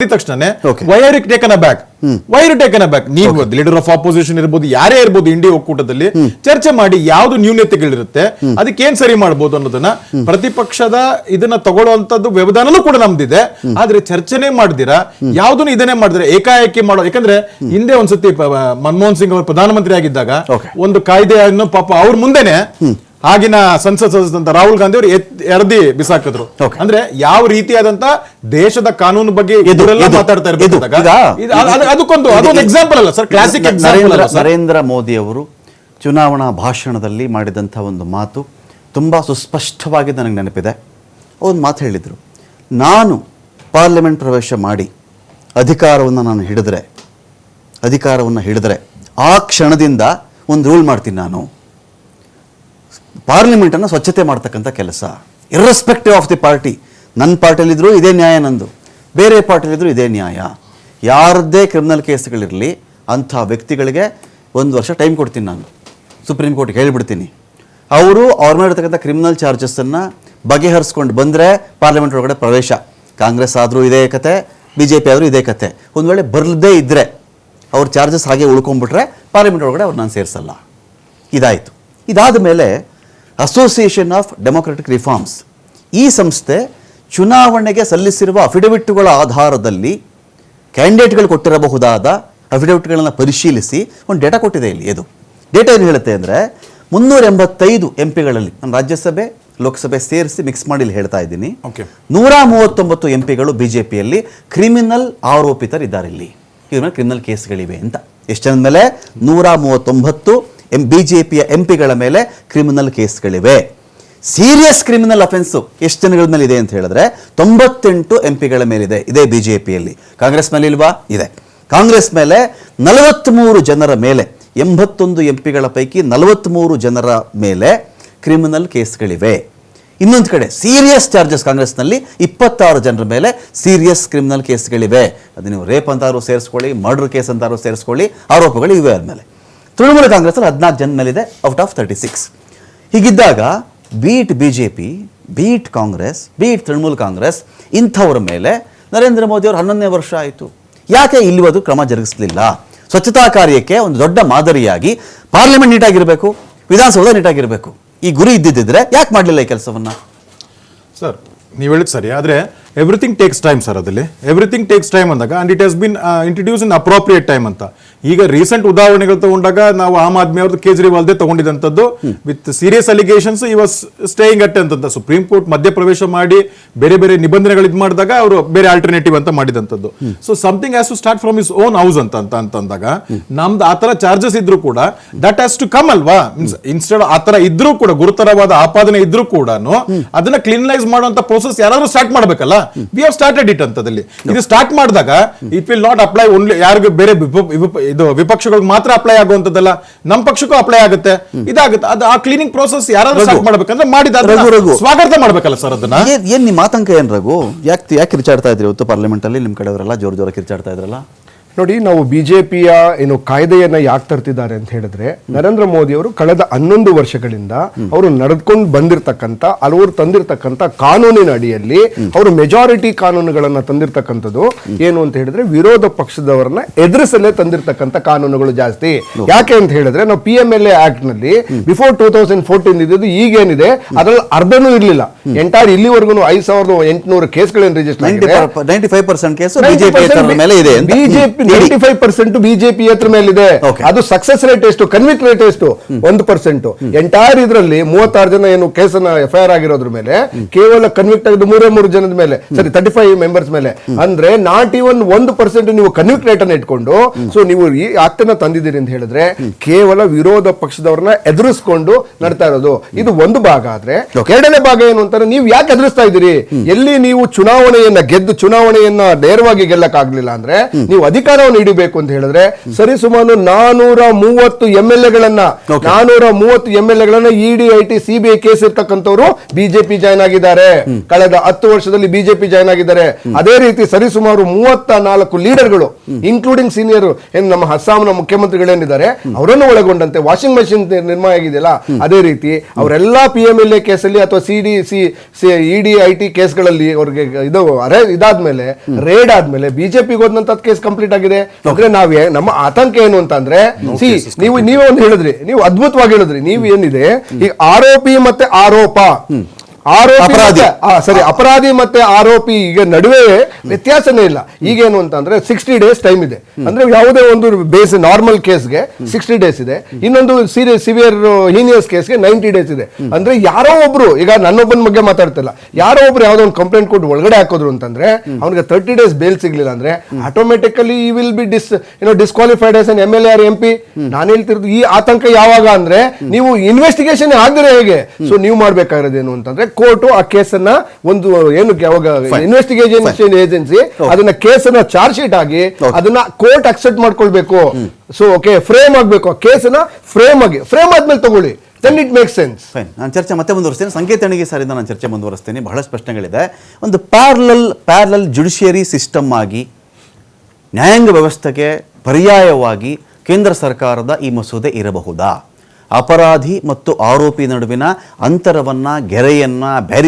ಮಾಡಿದ ತಕ್ಷಣ Okay. Wire taken back wire taken back ನೀವು ಲೀಡರ್ ಆಫ್ ಆಪೋಸಿಷನ್ ಇರ್ಬೋದು ಯಾರೇ ಇರ್ಬೋದು ಇಂಡಿಯಾ ಒಕ್ಕೂಟದಲ್ಲಿ ಚರ್ಚೆ ಮಾಡಿ ಯಾವ್ದು ನ್ಯೂನತೆಗಳಿರುತ್ತೆ ಅದಕ್ಕೆ ಏನ್ ಸರಿ ಮಾಡಬಹುದು ಅನ್ನೋದನ್ನ ಪ್ರತಿಪಕ್ಷದ ಇದನ್ನ ತಗೊಳ್ಳುವಂತದ್ದು ವ್ಯವಧಾನನೂ ಕೂಡ ನಮ್ದಿದೆ. ಆದ್ರೆ ಚರ್ಚೆನೆ ಮಾಡಿದಿರಾ? ಯಾವ್ದನ್ನು ಇದನ್ನೇ ಮಾಡಿದ್ರೆ? ಏಕಾಏಕಿ ಮಾಡೋ ಯಾಕಂದ್ರೆ ಹಿಂದೆ ಒಂದ್ಸತಿ ಮನಮೋಹನ್ ಸಿಂಗ್ ಅವರು ಪ್ರಧಾನಮಂತ್ರಿ ಆಗಿದ್ದಾಗ. ಒಂದು ಕಾಯ್ದೆಯನ್ನು ಪಾಪ ಅವ್ರ ಮುಂದೆನೆ ಆಗಿನ ಸಂಸತ್ ಸದಸ್ಯಂತ ರಾಹುಲ್ ಗಾಂಧಿ ಅವರು ಎರ್ದಿ ಬಿಸಾಕಿದ್ರು. ಅಂದ್ರೆ ಯಾವ ರೀತಿಯಾದಂತ ದೇಶದ ಕಾನೂನು ಬಗ್ಗೆ ಮಾತಾಡ್ತಾ ಅದಕ್ಕೊಂದು ಅದೊಂದು ಎಕ್ಸಾಂಪಲ್ ಅಲ್ಲ ಸರ್ ಕ್ಲಾಸಿಕ್ ನರೇಂದ್ರ ಮೋದಿ ಅವರು ಚುನಾವಣಾ ಭಾಷಣದಲ್ಲಿ ಮಾಡಿದಂಥ ಒಂದು ಮಾತು ತುಂಬಾ ಸುಸ್ಪಷ್ಟವಾಗಿ ನನಗೆ ನೆನಪಿದೆ. ಒಂದು ಮಾತು ಹೇಳಿದ್ರು. ನಾನು ಪಾರ್ಲಿಮೆಂಟ್ ಪ್ರವೇಶ ಮಾಡಿ ಅಧಿಕಾರವನ್ನು ನಾನು ಹಿಡಿದ್ರೆ ಅಧಿಕಾರವನ್ನು ಹಿಡಿದ್ರೆ ಆ ಕ್ಷಣದಿಂದ ಒಂದು ರೂಲ್ ಮಾಡ್ತೀನಿ ನಾನು. ಪಾರ್ಲಿಮೆಂಟನ್ನು ಸ್ವಚ್ಛತೆ ಮಾಡ್ತಕ್ಕಂಥ ಕೆಲಸ. ಇರ್ರೆಸ್ಪೆಕ್ಟಿವ್ ಆಫ್ ದಿ ಪಾರ್ಟಿ ನನ್ನ ಪಾರ್ಟಿಯಲ್ಲಿದ್ದರೂ ಇದೇ ನ್ಯಾಯ ನಂದು. ಬೇರೆ ಪಾರ್ಟಿಯಲ್ಲಿದ್ದರೂ ಇದೇ ನ್ಯಾಯ. ಯಾರದ್ದೇ ಕ್ರಿಮಿನಲ್ ಕೇಸ್ಗಳಿರಲಿ, ಅಂಥ ವ್ಯಕ್ತಿಗಳಿಗೆ ಒಂದು ವರ್ಷ ಟೈಮ್ ಕೊಡ್ತೀನಿ ನಾನು. ಸುಪ್ರೀಂ ಕೋರ್ಟ್ಗೆ ಹೇಳಿಬಿಡ್ತೀನಿ. ಅವರು ಅವ್ರ ಮೇಲೆ ಇರ್ತಕ್ಕಂಥ ಕ್ರಿಮಿನಲ್ ಚಾರ್ಜಸ್ಸನ್ನು ಬಗೆಹರಿಸ್ಕೊಂಡು ಬಂದರೆ ಪಾರ್ಲಿಮೆಂಟ್ ಒಳಗಡೆ ಪ್ರವೇಶ. ಕಾಂಗ್ರೆಸ್ ಆದರೂ ಇದೇ ಕತೆ ಬಿ ಜೆ ಪಿ ಆದರೂ ಇದೇ ಕತೆ. ಒಂದು ವೇಳೆ ಬರದೇ ಇದ್ದರೆ ಅವ್ರ ಚಾರ್ಜಸ್ ಹಾಗೆ ಉಳ್ಕೊಂಡ್ಬಿಟ್ರೆ ಪಾರ್ಲಿಮೆಂಟ್ ಒಳಗಡೆ ಅವ್ರು ನಾನು ಸೇರಿಸಲ್ಲ. ಇದಾಯಿತು. ಇದಾದ ಮೇಲೆ ಅಸೋಸಿಯೇಷನ್ ಆಫ್ ಡೆಮೊಕ್ರೆಟಿಕ್ ರಿಫಾರ್ಮ್ಸ್ ಈ ಸಂಸ್ಥೆ ಚುನಾವಣೆಗೆ ಸಲ್ಲಿಸಿರುವ ಅಫಿಡವಿಟ್ಗಳ ಆಧಾರದಲ್ಲಿ ಕ್ಯಾಂಡಿಡೇಟ್ಗಳು ಕೊಟ್ಟಿರಬಹುದಾದ ಅಫಿಡವಿಟ್ಗಳನ್ನು ಪರಿಶೀಲಿಸಿ ಒಂದು ಡೇಟಾ ಕೊಟ್ಟಿದೆ ಇಲ್ಲಿ ಇದು. ಡೇಟಾ ಏನು ಹೇಳುತ್ತೆ ಅಂದರೆ ಮುನ್ನೂರ ಎಂಬತ್ತೈದು ಎಂ ಪಿಗಳಲ್ಲಿ ನಾನು ರಾಜ್ಯಸಭೆ ಲೋಕಸಭೆ ಸೇರಿಸಿ ಮಿಕ್ಸ್ ಮಾಡಿ ಇಲ್ಲಿ ಹೇಳ್ತಾ ಇದ್ದೀನಿ. ಓಕೆ ನೂರ ಮೂವತ್ತೊಂಬತ್ತು ಎಂ ಪಿಗಳು ಬಿ ಜೆ ಪಿಯಲ್ಲಿ ಕ್ರಿಮಿನಲ್ ಆರೋಪಿತರಿದ್ದಾರೆ ಇಲ್ಲಿ. ಇವ್ರ ಮೇಲೆ ಕ್ರಿಮಿನಲ್ ಕೇಸ್ಗಳಿವೆ ಅಂತ. ಎಷ್ಟು ಮೇಲೆ? ನೂರ ಮೂವತ್ತೊಂಬತ್ತು ಎಂ ಬಿ ಜೆ ಪಿಯ ಎಂ ಪಿಗಳ ಮೇಲೆ ಕ್ರಿಮಿನಲ್ ಕೇಸ್ಗಳಿವೆ. ಸೀರಿಯಸ್ ಕ್ರಿಮಿನಲ್ ಅಫೆನ್ಸು ಎಷ್ಟು ಜನಗಳ ಮೇಲೆ ಇದೆ ಅಂತ ಹೇಳಿದ್ರೆ ತೊಂಬತ್ತೆಂಟು ಎಂ ಪಿಗಳ ಮೇಲಿದೆ. ಇದೇ ಬಿ ಜೆ ಪಿಯಲ್ಲಿ ಕಾಂಗ್ರೆಸ್ ಮೇಲೆ ಇಲ್ವಾ ಇದೆ. ಕಾಂಗ್ರೆಸ್ ಮೇಲೆ ನಲವತ್ತ್ಮೂರು ಜನರ ಮೇಲೆ, ಎಂಬತ್ತೊಂದು ಎಂ ಪಿಗಳ ಪೈಕಿ ನಲವತ್ತ್ಮೂರು ಜನರ ಮೇಲೆ ಕ್ರಿಮಿನಲ್ ಕೇಸ್ಗಳಿವೆ. ಇನ್ನೊಂದು ಕಡೆ ಸೀರಿಯಸ್ ಚಾರ್ಜಸ್ ಕಾಂಗ್ರೆಸ್ನಲ್ಲಿ ಇಪ್ಪತ್ತಾರು ಜನರ ಮೇಲೆ ಸೀರಿಯಸ್ ಕ್ರಿಮಿನಲ್ ಕೇಸ್ಗಳಿವೆ. ಅದು ನೀವು ರೇಪ್ ಅಂತಾರು ಸೇರಿಸ್ಕೊಳ್ಳಿ ಮರ್ಡರ್ ಕೇಸ್ ಅಂತಾರು ಸೇರಿಸ್ಕೊಳ್ಳಿ, ಆರೋಪಗಳು ಇವೆ ಆದಮೇಲೆ ತೃಣಮೂಲ ಕಾಂಗ್ರೆಸ್ಸಲ್ಲಿ ಹದಿನಾಲ್ಕು ಜನಲ್ಲಿದೆ out of thirty six. ಹೀಗಿದ್ದಾಗ be it B J P be it Congress, be it Trinamool Congress ಇಂಥವ್ರ ಮೇಲೆ ನರೇಂದ್ರ ಮೋದಿ ಅವರು ಹನ್ನೊಂದನೇ ವರ್ಷ ಆಯಿತು. ಯಾಕೆ ಇಲ್ಲಿವದು ಕ್ರಮ ಜರುಗಿಸಲಿಲ್ಲ? ಸ್ವಚ್ಛತಾ ಕಾರ್ಯಕ್ಕೆ ಒಂದು ದೊಡ್ಡ ಮಾದರಿಯಾಗಿ ಪಾರ್ಲಿಮೆಂಟ್ ನೀಟಾಗಿರಬೇಕು, ವಿಧಾನಸೌಧ ನೀಟಾಗಿರಬೇಕು. ಈ ಗುರಿ ಇದ್ದಿದ್ದರೆ ಯಾಕೆ ಮಾಡಲಿಲ್ಲ ಈ ಕೆಲಸವನ್ನು? ಸರ್, ನೀವು ಹೇಳಿದ್ ಸರಿ. ಆದ್ರೆ ಎವ್ರಿಥಿಂಗ್ ಟೇಕ್ಸ್ ಟೈಮ್ ಸರ್ ಅದರಲ್ಲಿ. ಎವ್ರಿಥಿಂಗ್ ಟೇಕ್ಸ್ ಟೈಮ್ ಅಂದಾಗ and it has been introduced in appropriate time ಅಂತ. ಈಗ ರೀಸೆಂಟ್ ಉದಾಹರಣೆಗಳು ತಗೊಂಡಾಗ ನಾವು ಆಮ್ ಆದ್ಮಿ ಅವ್ರದ್ದು ಕೇಜ್ರಿವಾಲ್ದೇ ತಗೊಂಡಿದ್ದಂಥದ್ದು. With serious allegations he was staying at ಅಂತ. ಸುಪ್ರೀಂ ಕೋರ್ಟ್ ಮಧ್ಯಪ್ರವೇಶ ಮಾಡಿ ಬೇರೆ ಬೇರೆ ನಿಬಂಧನೆಗಳು ಇದು ಮಾಡಿದಾಗ ಅವರು ಬೇರೆ ಆಲ್ಟರ್ನೇಟಿವ್ ಅಂತ ಮಾಡಿದಂಥದ್ದು. So something has to start from his own house ಅಂತ ಅಂತ ಅಂತಂದಾಗ ನಮ್ದು ಆ ಥರ ಚಾರ್ಜಸ್ ಇದ್ರೂ ಕೂಡ ದಟ್ ಹ್ಯಾಸ್ ಟು ಕಮ್ ಅಲ್ವಾ? ಇನ್ಸ್ಟೆಡ್ ಆ ಥರ ಇದ್ರೂ ಕೂಡ ಗುರುತರವಾದ ಆಪಾದನೆ ಇದ್ರೂ ಕೂಡ ಅದನ್ನ ಕ್ಲೀನಲೈಸ್ ಮಾಡುವಂತ ಪ್ರೋಸೆಸ್ ಯಾರಾದ್ರೂ ಸ್ಟಾರ್ಟ್ ಮಾಡ್ಬೇಕಲ್ಲ? ವಿ ಹಾವ್ ಸ್ಟಾರ್ಟೆಡ್ ಇಟ್ ಅಂತದಲ್ಲಿ ಇದು ಸ್ಟಾರ್ಟ್ ಮಾಡಿದಾಗ it will not apply only ಯಾರಿಗೂ ಬೇರೆ ಇದು ವಿಪಕ್ಷಗಳಿಗೆ ಮಾತ್ರ ಅಪ್ಲೈ ಆಗುವಂತದ್ದಲ್ಲ ನಮ್ಮ ಪಕ್ಷಕ್ಕೂ ಅಪ್ಲೈ ಆಗುತ್ತೆ. ಇದಾಗುತ್ತೆ. ಅದು ಆ ಕ್ಲೀನಿಂಗ್ ಪ್ರೋಸೆಸ್ ಯಾರಾದ್ರೂ ಸ್ಟಾರ್ಟ್ ಮಾಡ್ಬೇಕಂದ್ರೆ ಮಾಡಿದ. ಸ್ವಾಗತ ಮಾಡ್ಬೇಕಲ್ಲ ಸರ್ ಅದನ್ನ. ಏನ್ ಏನ್ ನಿಮ್ಮ ಆತಂಕ ಏನ್ ರಘು? ಯಾಕೆ ಯಾಕೆ ಕಿರ್ಚಾಡ್ತಾ ಇದ್ರಿ? ಇವತ್ತು ಪಾರ್ಲಿಮೆಂಟ್ ಅಲ್ಲಿ ನಿಮ್ ಕಡೆಯವರೆಲ್ಲ ಜೋರ್ ಜೋರ ಕಿರ್ಚಾಡ್ತಾ ಇದ್ರಲ್ಲ? ನೋಡಿ ನಾವು ಬಿಜೆಪಿಯ ಏನು ಕಾಯ್ದೆಯನ್ನ ಯಾಕೆ ತರ್ತಿದ್ದಾರೆ ಅಂತ ಹೇಳಿದ್ರೆ ನರೇಂದ್ರ ಮೋದಿ ಅವರು ಕಳೆದ ಹನ್ನೊಂದು ವರ್ಷಗಳಿಂದ ಅವರು ನಡೆದುಕೊಂಡು ಬಂದಿರತಕ್ಕಂತ ಹಲವರು ತಂದಿರತಕ್ಕಂತ ಕಾನೂನಿನ ಅಡಿಯಲ್ಲಿ ಅವರು ಮೆಜಾರಿಟಿ ಕಾನೂನುಗಳನ್ನ ತಂದಿರತಕ್ಕಂಥದ್ದು ಏನು ಅಂತ ಹೇಳಿದ್ರೆ ವಿರೋಧ ಪಕ್ಷದವರನ್ನ ಎದುರಿಸಲೇ ತಂದಿರತಕ್ಕಂತ ಕಾನೂನುಗಳು ಜಾಸ್ತಿ. ಯಾಕೆ ಅಂತ ಹೇಳಿದ್ರೆ ನಾವು ಪಿ ಎಂ ಎಲ್ ಎ ಆಕ್ಟ್ನಲ್ಲಿ ಬಿಫೋರ್ ಟೂ ತೌಸಂಡ್ ಫೋರ್ಟೀನ್ ಇದ್ದು ಈಗೇನಿದೆ ಅದ್ರಲ್ಲಿ ಅರ್ಧನೂ ಇರಲಿಲ್ಲ. ಎಂಟೈರ್ ಇಲ್ಲಿವರೆಗೂ ಐದು ಸಾವಿರದ ಎಂಟುನೂರು ಕೇಸ್ಗಳೇನು register BJP ninety five percent BJP ಹತ್ರ ಮೇಲಿದೆ. ಅದು ಸಕ್ಸಸ್ ರೇಟ್ ಎಷ್ಟು? ಕನ್ವಿಕ್ ರೇಟ್ ಎಷ್ಟು? ಒಂದು ಪರ್ಸೆಂಟ್ ಎಂಟೈರ್ ಇದರಲ್ಲಿ ಮೂವತ್ತಾರು ಜನ ಏನು ಕೇಸನ್ನ ಎಫ್ ಐ ಆರ್ ಆಗಿರೋದ್ರ ಮೇಲೆ ಕೇವಲ ಕನ್ವಿಕ್ಟ್ ಆಗಿದ್ದು ಮೂರೇ ಮೂರು ಜನದ ಮೇಲೆ ಸರಿ ತರ್ಟಿ ಫೈವ್ ಮೆಂಬರ್ಸ್ ಮೇಲೆ ಅಂದ್ರೆ ನಾಟ್ ಇವನ್ ಒಂದು ಪರ್ಸೆಂಟ್ ನೀವು ಕನ್ವಿಕ್ಟ್ ರೇಟ್ ಅನ್ನ ಇಟ್ಕೊಂಡು ಸೊ ನೀವು ಈ ಆಕ್ಟನ್ನ ತಂದಿದ್ದೀರಿ ಅಂತ ಹೇಳಿದ್ರೆ ಕೇವಲ ವಿರೋಧ ಪಕ್ಷದವ್ರನ್ನ ಎದುರಿಸ್ಕೊಂಡು ನಡ್ತಾ ಇರೋದು. ಇದು ಒಂದು ಭಾಗ ಆದ್ರೆ ಎರಡನೇ ಭಾಗ ಏನು ಅಂತಾರೆ ನೀವು ಯಾಕೆ ಎದುರಿಸ್ತಾ ಇದ್ದೀರಿ? ಎಲ್ಲಿ ನೀವು ಚುನಾವಣೆಯನ್ನ ಗೆದ್ದು ಚುನಾವಣೆಯನ್ನ ನೇರವಾಗಿ ಗೆಲ್ಲಕ್ ಆಗ್ಲಿಲ್ಲ ಅಂದ್ರೆ ನೀವು ಅಧಿಕಾರ ಅಧಿಕಾರವನ್ನು ನೀಡಬೇಕು ಅಂತ ಹೇಳಿದ್ರೆ ಸರಿಸುಮಾರು ನಾನೂರ ಮೂವತ್ತು ಎಂ ಎಲ್ ಎಗಳನ್ನ. ನಾನೂರ ಮೂವತ್ತು M L ಎಗಳನ್ನ ED I T CBI case ಇರ್ತಕ್ಕಂಥವ್ರು ಬಿಜೆಪಿ ಜಾಯ್ನ್ ಆಗಿದ್ದಾರೆ. ಕಳೆದ ಹತ್ತು ವರ್ಷದಲ್ಲಿ ಬಿಜೆಪಿ ಜಾಯ್ನ್ ಆಗಿದ್ದಾರೆ. ಅದೇ ರೀತಿ ಸರಿಸುಮಾರು ಮೂವತ್ತ ನಾಲ್ಕು ಲೀಡರ್ಗಳು ಇನ್ಕ್ಲೂಡಿಂಗ್ ಸೀನಿಯರ್ ಏನು ನಮ್ಮ ಅಸ್ಸಾಂನ ಮುಖ್ಯಮಂತ್ರಿಗಳೇನಿದ್ದಾರೆ ಅವರನ್ನು ಒಳಗೊಂಡಂತೆ ವಾಷಿಂಗ್ ಮೆಷಿನ್ ನಿರ್ಮಾಣ ಆಗಿದೆಯಲ್ಲ ಅದೇ ರೀತಿ ಅವರೆಲ್ಲಾ ಪಿ ಎಂ ಎಲ್ ಎ ಕೇಸಲ್ಲಿ ಅಥವಾ C D C ED I T ಕೇಸ್ಗಳಲ್ಲಿ ಅವ್ರಿಗೆ ಇದು ಅರೆ ಇದಾದ್ಮೇಲೆ ರೇಡ್ ಆದ್ಮೇಲೆ ಬಿಜೆಪಿಗೆ ಹೋದಂತ ಕೇಸ್ ಕಂಪ್ಲೀಟ್ ಆಗಿದೆ ಅಂದ್ರೆ ನಾವೇ ನಮ್ಮ ಆತಂಕ ಏನು ಅಂತಂದ್ರೆ ಸಿ ನೀವು ನೀವೇ ಒಂದು ಹೇಳಿದ್ರಿ ನೀವು ಅದ್ಭುತವಾಗಿ ಹೇಳಿದ್ರಿ ನೀವು ಏನಿದೆ ಈ ಆರೋಪಿ ಮತ್ತೆ ಆರೋಪಿ. ಅಪರಾಧಿ. ಸರಿ ಅಪರಾಧಿ ಮತ್ತೆ ಆರೋಪಿ ಈಗ ನಡುವೆ ವ್ಯತ್ಯಾಸನೇ ಇಲ್ಲ. ಈಗೇನು ಅಂತಂದ್ರೆ ಸಿಕ್ಸ್ಟಿ ಡೇಸ್ ಟೈಮ್ ಇದೆ. ಅಂದ್ರೆ ಯಾವುದೇ ಒಂದು ಬೇಸ್ ನಾರ್ಮಲ್ ಕೇಸ್ಗೆ ಸಿಕ್ಸ್ಟಿ ಡೇಸ್ ಇದೆ. ಇನ್ನೊಂದು ಸೀರಿಯಸ್ ಸಿವಿಯರ್ ಹೀನಿಯಸ್ ಕೇಸ್ಗೆ ನೈಂಟಿ ಡೇಸ್ ಇದೆ. ಅಂದ್ರೆ ಯಾರೋ ಒಬ್ರು ಈಗ ನನ್ನೊಬ್ಬನ ಬಗ್ಗೆ ಮಾತಾಡ್ತಿಲ್ಲ ಯಾರೋ ಒಬ್ರು ಯಾವ್ದೋ ಒಂದು ಕಂಪ್ಲೇಂಟ್ ಕೊಟ್ಟು ಒಳಗಡೆ ಹಾಕೋದ್ರು ಅಂತಂದ್ರೆ ಅವ್ನಿಗೆ ತರ್ಟಿ ಡೇಸ್ ಬೇಲ್ ಸಿಗ್ಲಿಲ್ಲ ಅಂದ್ರೆ ಆಟೋಮೆಟಿಕಲಿ ಈ ವಿಲ್ ಬಿ ಡಿಸ್ ಏನೋ disqualified as an M L or M P ನಾನು ಹೇಳ್ತಿರೋದು ಈ ಆತಂಕ ಯಾವಾಗ ಅಂದ್ರೆ ನೀವು ಇನ್ವೆಸ್ಟಿಗೇಷನ್ ಆಗದ್ರೆ ಹೇಗೆ? ಸೊ ನೀವು ಮಾಡ್ಬೇಕಾಗಿರೋದೇನು ಅಂತಂದ್ರೆ ಕೋರ್ಟ್ ಆ ಕೇಸನ್ನ ಒಂದು ಏನು ಇನ್ವೆಸ್ಟಿಗೇಷನ್ ಏಜೆನ್ಸಿ ಅದನ್ನ ಕೇಸನ್ನ ಚಾರ್ಜ್ ಶೀಟ್ ಆಗಿ ಅದನ್ನ ಕೋರ್ಟ್ ಅಕ್ಸೆಪ್ಟ್ ಮಾಡ್ಕೊಳ್ಬೇಕು. ಸೊ ಓಕೆ ಫ್ರೇಮ್ ಆಗ್ಬೇಕು. ಆ ಕೇಸನ್ನ ಫ್ರೇಮ್ ಆಗಿ ಫ್ರೇಮ್ ಆದ್ಮೇಲೆ ತಗೊಳ್ಳಿ. Then it make sense fine ನಾನು ಚರ್ಚೆ ಮತ್ತೆ ಮುಂದುವರಿಸ್ತೇನೆ. ಸಂಕೇತಣಿಗೆ ಸರಿಂದ ನಾನು ಚರ್ಚೆ ಮುಂದುವರಿಸ್ತೇನೆ. ಬಹಳಷ್ಟು ಪ್ರಶ್ನೆಗಳಿದೆ. ಒಂದು ಪ್ಯಾರಲಲ್ ಪ್ಯಾರಲಲ್ ಜುಡಿಷಿಯರಿ ಸಿಸ್ಟಮ್ ಆಗಿ ನ್ಯಾಯಾಂಗ ವ್ಯವಸ್ಥೆಗೆ ಪರ್ಯಾಯವಾಗಿ ಕೇಂದ್ರ ಸರ್ಕಾರದ ಈ ಮಸೂದೆ ಇರಬಹುದಾ? ಅಪರಾಧಿ ಮತ್ತು ಆರೋಪಿ ನಡುವಿನ ಅಂತರವನ್ನ ಗೆರೆಯನ್ನ ಬ್ಯಾರಿ